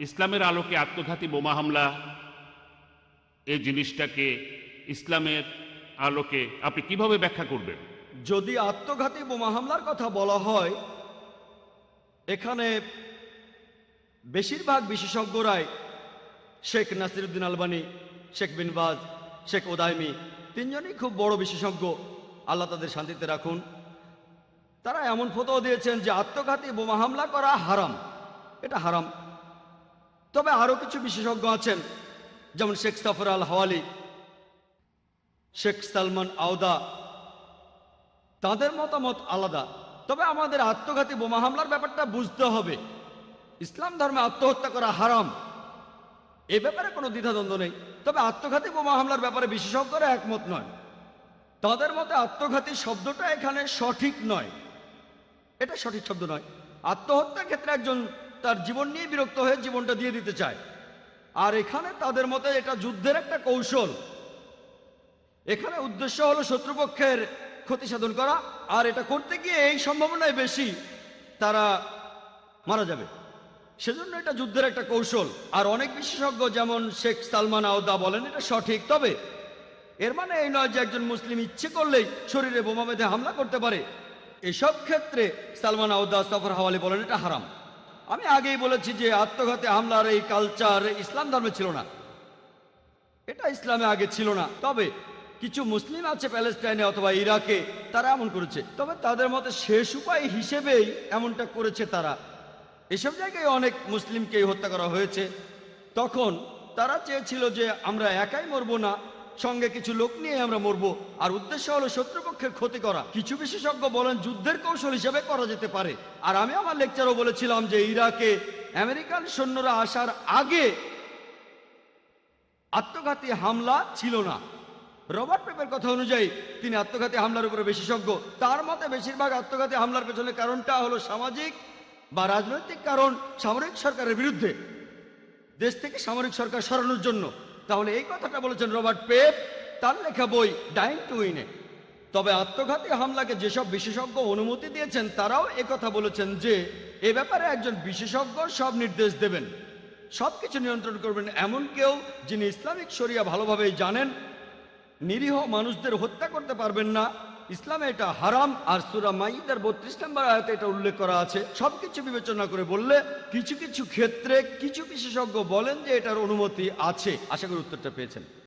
ইসলামের আলোকে আত্মঘাতী বোমা হামলা, এই জিনিসটাকে ইসলামের আলোকে আপনি কীভাবে ব্যাখ্যা করবেন? যদি আত্মঘাতী বোমা হামলার কথা বলা হয়, এখানে বেশিরভাগ বিশেষজ্ঞরাই শেখ নাসিরুদ্দিন আলবানি, শেখ বিনবাজ শেখ ওদাইমি, তিনজনই খুব বড় বিশেষজ্ঞ। আল্লাহ তাদের শান্তিতে রাখুন। তারা এমন ফটো দিয়েছেন যে আত্মঘাতী বোমা হামলা করা হারাম। এটা হারাম। তবে আরও কিছু বিশেষজ্ঞ আছেন, যেমন শেখ সাফর আল হাওয়ালি শেখ সালমান আওদা। তাদের মতামত আলাদা, তবে আমাদের আত্মঘাতী বোমা হামলার ব্যাপারটা বুঝতে হবে। ইসলাম ধর্মে আত্মহত্যা করা হারাম, এ ব্যাপারে কোনো দ্বিধাদ্বন্দ্ব নেই, তবে আত্মঘাতী বোমা হামলার ব্যাপারে বিশেষজ্ঞরা একমত নয়। তাদের মতে আত্মঘাতী শব্দটা এখানে সঠিক নয়। এটা সঠিক শব্দ নয়। আত্মহত্যার ক্ষেত্রে একজন তার জীবন নিয়ে বিরক্ত হয়ে জীবনটা দিয়ে দিতে চায়। আর এখানে তাদের মতে এটা যুদ্ধের একটা কৌশল। এখানে উদ্দেশ্য হলো শত্রুপক্ষের ক্ষতি সাধন করা, আর এটা করতে গিয়ে এই সম্ভাবনায় বেশি, তারা মারা যাবে। সেজন্য এটা যুদ্ধের একটা কৌশল। আর অনেক বিশেষজ্ঞ যেমন শেখ সালমান আওদা বলেন, এটা সঠিক। তবে এর মানে এই নয় যে একজন মুসলিম ইচ্ছে করলেই শরীরে বোমা বেঁধে হামলা করতে পারে। এসব ক্ষেত্রে সালমান আওদা সফর হাওয়ালি বলেন এটা হারাম। আমি আগেই বলেছি যে আত্মঘাতী হামলার এই কালচার ইসলাম ধর্মে ছিল না। এটা ইসলামে আগে ছিল না। তবে কিছু মুসলিম আছে প্যালেস্টাইনে অথবা ইরাকে, তারা এমন করেছে। তবে তাদের মতে শেষ উপায় হিসেবেই এমনটা করেছে তারা। এসব জায়গায় অনেক মুসলিমকে হত্যা করা হয়েছে। তখন তারা চেয়েছিল যে আমরা একাই মরবো না। সঙ্গে কিছু লোক নিয়ে আমরা মরবো। আর উদ্দেশ্য হলো শত্রুপক্ষের ক্ষতি করা। কিছু বিশেষজ্ঞ বলেন, যুদ্ধের কৌশল হিসেবে করা যেতে পারে। আর আমি আমার লেকচারও বলেছিলাম যে ইরাকে আমেরিকান সৈন্যরা আসার আগে আত্মঘাতী হামলা ছিল না। রবার্ট পেপের কথা অনুযায়ী, তিনি আত্মঘাতী হামলার উপরে বিশেষজ্ঞ। তার মতে বেশিরভাগ আত্মঘাতী হামলার পেছনে কারণটা হলো সামাজিক বা রাজনৈতিক কারণ সামরিক সরকারের বিরুদ্ধে। দেশ থেকে সামরিক সরকার সরানোর জন্য। তাহলে এই কথাটা বলেছেন রবার্ট পেপ, তার লেখা বই ডাইন টু উইনে তবে আত্মঘাতী হামলাকে যেসব বিশেষজ্ঞ অনুমতি দিয়েছেন, তারাও কথা বলেছেন যে, এ ব্যাপারে একজন বিশেষজ্ঞ সব নির্দেশ দেবেন। সব কিছু নিয়ন্ত্রণ করবেন এমন কেউ যিনি ইসলামিক শরিয়া ভালোভাবেই জানেন। নিরীহ মানুষদের হত্যা করতে পারবেন না ইসলামে এটা হারাম আর সুরা মাইদার বত্রিশ নম্বর আয়াতে এটা উল্লেখ করা আছে। সবকিছু বিবেচনা করে বললে কিছু কিছু ক্ষেত্রে কিছু বিশেষজ্ঞ বলেন যে এটার অনুমতি আছে। আশা করি উত্তরটা পেয়েছেন।